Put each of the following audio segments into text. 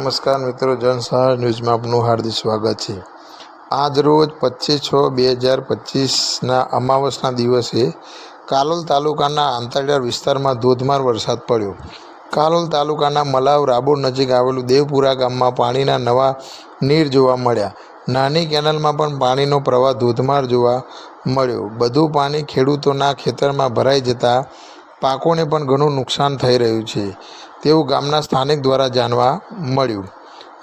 નમસ્કાર મિત્રો જનસહાર ન્યૂઝમાં આપનું હાર્દિક સ્વાગત છે. આજ રોજ પચીસ છ બે હજાર પચીસના અમાવસના દિવસે કાલોલ તાલુકાના આંતરિયાળ વિસ્તારમાં ધોધમાર વરસાદ પડ્યો. કાલોલ તાલુકાના મલાવ રાબોર નજીક આવેલું દેવપુરા ગામમાં પાણીના નવા નીર જોવા મળ્યા. નાની કેનાલમાં પણ પાણીનો પ્રવાહ ધોધમાર જોવા મળ્યો. બધું પાણી ખેડૂતોના ખેતરમાં ભરાઈ જતા પાકોને પણ ઘણું નુકસાન થઈ રહ્યું છે. તેવું ગામના સ્થાનિક દ્વારા જાણવા મળ્યું.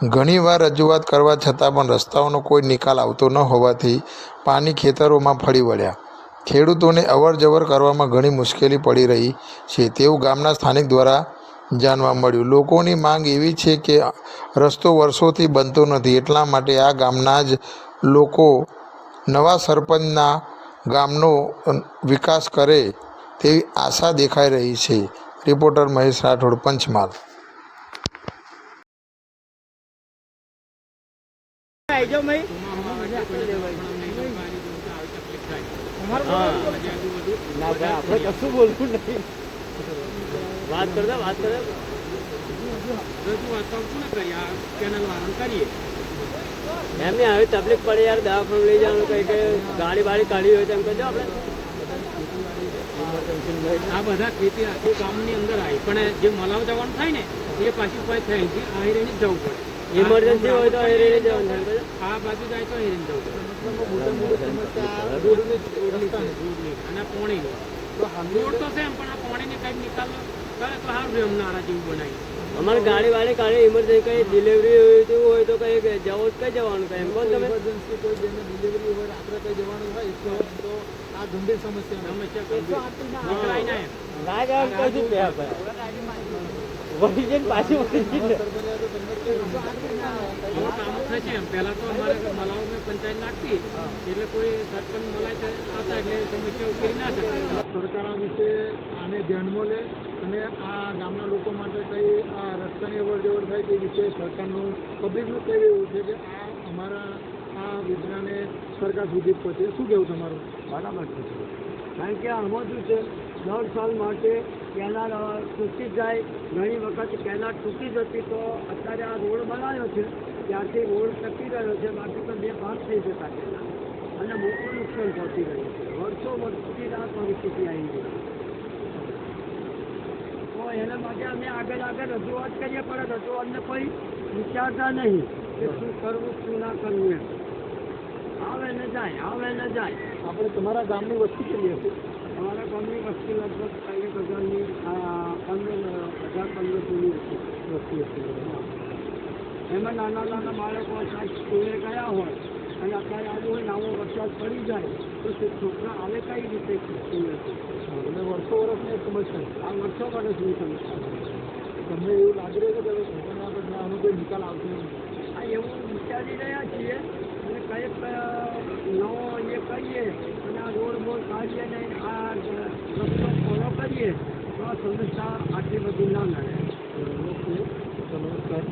ઘણીવાર રજૂઆત કરવા છતાં પણ રસ્તાઓનો કોઈ નિકાલ આવતો ન હોવાથી પાણી ખેતરોમાં ફરી વળ્યા. ખેડૂતોને અવરજવર કરવામાં ઘણી મુશ્કેલી પડી રહી છે તેવું ગામના સ્થાનિક દ્વારા જાણવા મળ્યું. લોકોની માંગ એવી છે કે રસ્તો વર્ષોથી બનતો નથી. એટલા માટે આ ગામના જ લોકો નવા સરપંચના ગામનો વિકાસ કરે તેવી આશા દેખાઈ રહી છે. રિપોર્ટર મહેશ રાઠોડ પંચમહાલ. આવી જાઓ ભાઈ ના ભાઈ આપણે કશું બોલવું નથી વાત કરતા વાત કરે એમને આવી તકલીફ પડે યાર દવાખાનું લઈ જવાનું કઈ કે ગાડી બાડી કાઢી હોય તો એમ કહેજો આપણે આ બધા ખેતી આખી ગામની અંદર આવી. પણ જે મલાવ જવાનું થાય ને એ પાછી કોઈ થાય છે અહીં રહીને જ જવું પડે. ઇમરજન્સી હોય તો અહીં જવાનું થાય. આ બાજુ જાય તો અહીં જવું પડે. નું અને પાણીની. રોડ તો છે એમ પણ આ પાણીની કંઈક નિકાલ કરે તો સારું એમ નારા જેવું બનાવી અમારે ગાડી વાળી કાઢી ઇમરજન્સી કઈ ડિલિવરી હોય તો હોય તો કઈ કે જવું કઈ જવાનું કઈ એમ કોણ તમે. ઇમરજન્સી કોઈ જેને ડિલિવરી હોય રાત્રે કઈ જવાનું હોય તો તો આ ગંભીર સમસ્યા સમસ્યા ના જવાનું કશું બે વળી જઈને પાછી પહેલા તો અમારે મલાવ પંચાયત નાખતી એટલે કોઈ સરપંચ મલાય આવતા એટલે સમસ્યા ઉકેલી ના શકે સરકાર આ વિશે આને ધ્યાનમાં લે અને આ ગામના લોકો માટે કઈ આ રસ્તાની અવર જવર થાય તે વિશે સરકારનું, પબ્લિકનું કહેવું એવું છે કે આ અમારા, આ યોજનાને સરકાર સુધી પહોંચે. શું કહેવું તમારું? બરાબર છે. કારણ કે આમાં શું છે, દર સાલ માટે કેનાલ તૂટી જાય, ઘણી વખત કેનાલ તૂટી જતી તો અત્યારે આ રોડ બનાવ્યો છે, ત્યારથી રોડ ટકી રહ્યો છે, બાકી તો બે ભાગ થઈ જતા કેનાલ અને મોટું નુકસાન પહોંચી રહ્યું છે. વર્ષો વર્ષથી આ પરિસ્થિતિ આવી ગઈ એના માટે અમે આગળ આગળ રજૂઆત કરીએ પણ રજૂઆતને કોઈ વિચારતા નહીં કે શું કરવું શું ના કરવું એમ. આવે ને જાય આવે ને જાય. આપણે તમારા ગામની વસ્તી કેટલી હશે અમારા ગામની વસ્તી લગભગ એક હજારની પંદર હજાર પંદરસોની વસ્તી વસ્તી હશે એમાં નાના નાના બાળકો સ્કૂલે ગયા હોય અને અત્યારે આજે હોય નાવો વરસાદ પડી જાય છોકરા આવે કઈ રીતે અને વર્ષો વર્ષને છે. આ વર્ષો વર્ષની સમસ્યા તમને એવું લાગી રહ્યું કે તમે છોકરાના બદલે આનો કોઈ નિકાલ આવશે આ એવું વિચારી રહ્યા છીએ અને કંઈક નવો એ કરીએ અને આ રોડ બોડ કાઢીએ ને આ રસ્તો ફોલો કરીએ તો આ સમસ્યા આટલી બધી ના લડે. નમસ્કાર